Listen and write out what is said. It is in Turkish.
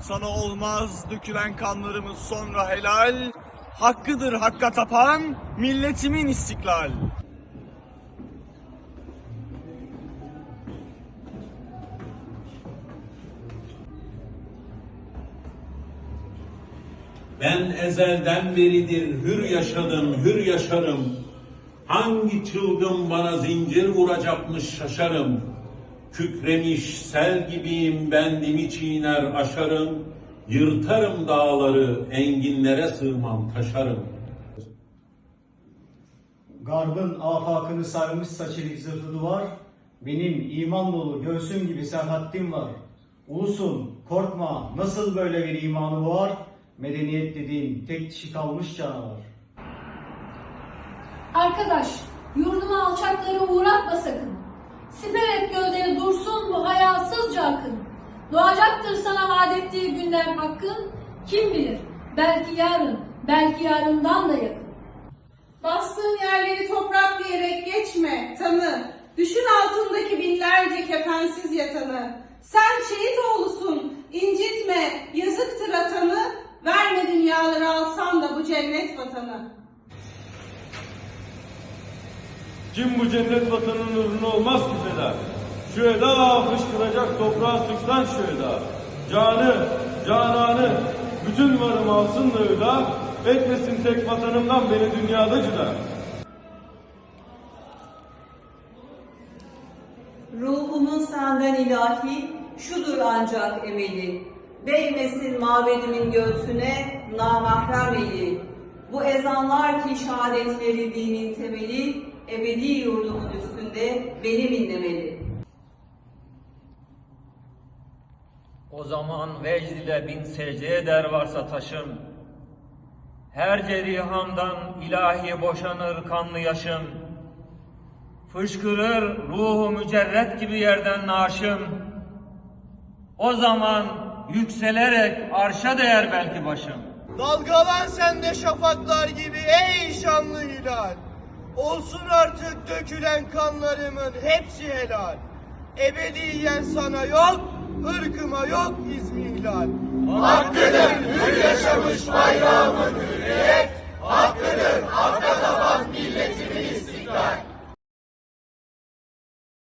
Sana olmaz dökülen kanlarımız sonra helal. Hakkıdır hakka tapan milletimin istiklal. Ben ezelden beridir hür yaşadım, hür yaşarım. Hangi çılgın bana zincir vuracakmış şaşarım. Kükremiş sel gibiyim bendimi çiğner aşarım. Yırtarım dağları, enginlere sığmam taşarım. Garbın afakını sarmış çelik zırhlı duvar, benim iman dolu göğsüm gibi serhattim var. Ulusun, korkma, nasıl böyle bir imanı var? Medeniyet dediğin tek dişi kalmış canavar. Arkadaş, yurduma alçakları uğratma sakın. Siper et dursun bu hayasızca akın. Doğacaktır sana vaat ettiği günden hakkın. Kim bilir, belki yarın, belki yarından da yakın. Bastığın yerleri toprak diyerek geçme, tanı. Düşün altındaki binlerce kefensiz yatanı. Sen şehit oğlusun, incitme, yazıktır atanı. Verme dünyaları alsan da bu cennet vatanı. Kim bu cennet vatanının nurunu olmaz ki feda? Şu eda fışkıracak toprağa sıksan şu eda. Canı, cananı, bütün varım alsın da öda. Etmesin tek vatanımdan beni dünyada cüda. Ruhumun senden ilahi, şudur ancak emeli. Değmesin mabedimin göğsüne namahrem eli. Bu ezanlar ki şehadetleri dinin temeli, ebedi yurdumun üstünde benim inlemeli. O zaman vecd ile bin secde eder varsa taşım. Her cerihamdan ilahi boşanır kanlı yaşım. Fışkırır ruhu mücerret gibi yerden naşım. O zaman yükselerek arşa değer belki başım. Dalgalan sen de şafaklar gibi ey şanlı hilal. Olsun artık dökülen kanlarımın hepsi helal. Ebediyen sana yok, ırkıma yok izmihlal. Hakkıdır hür yaşamış bayrağımın hürriyet,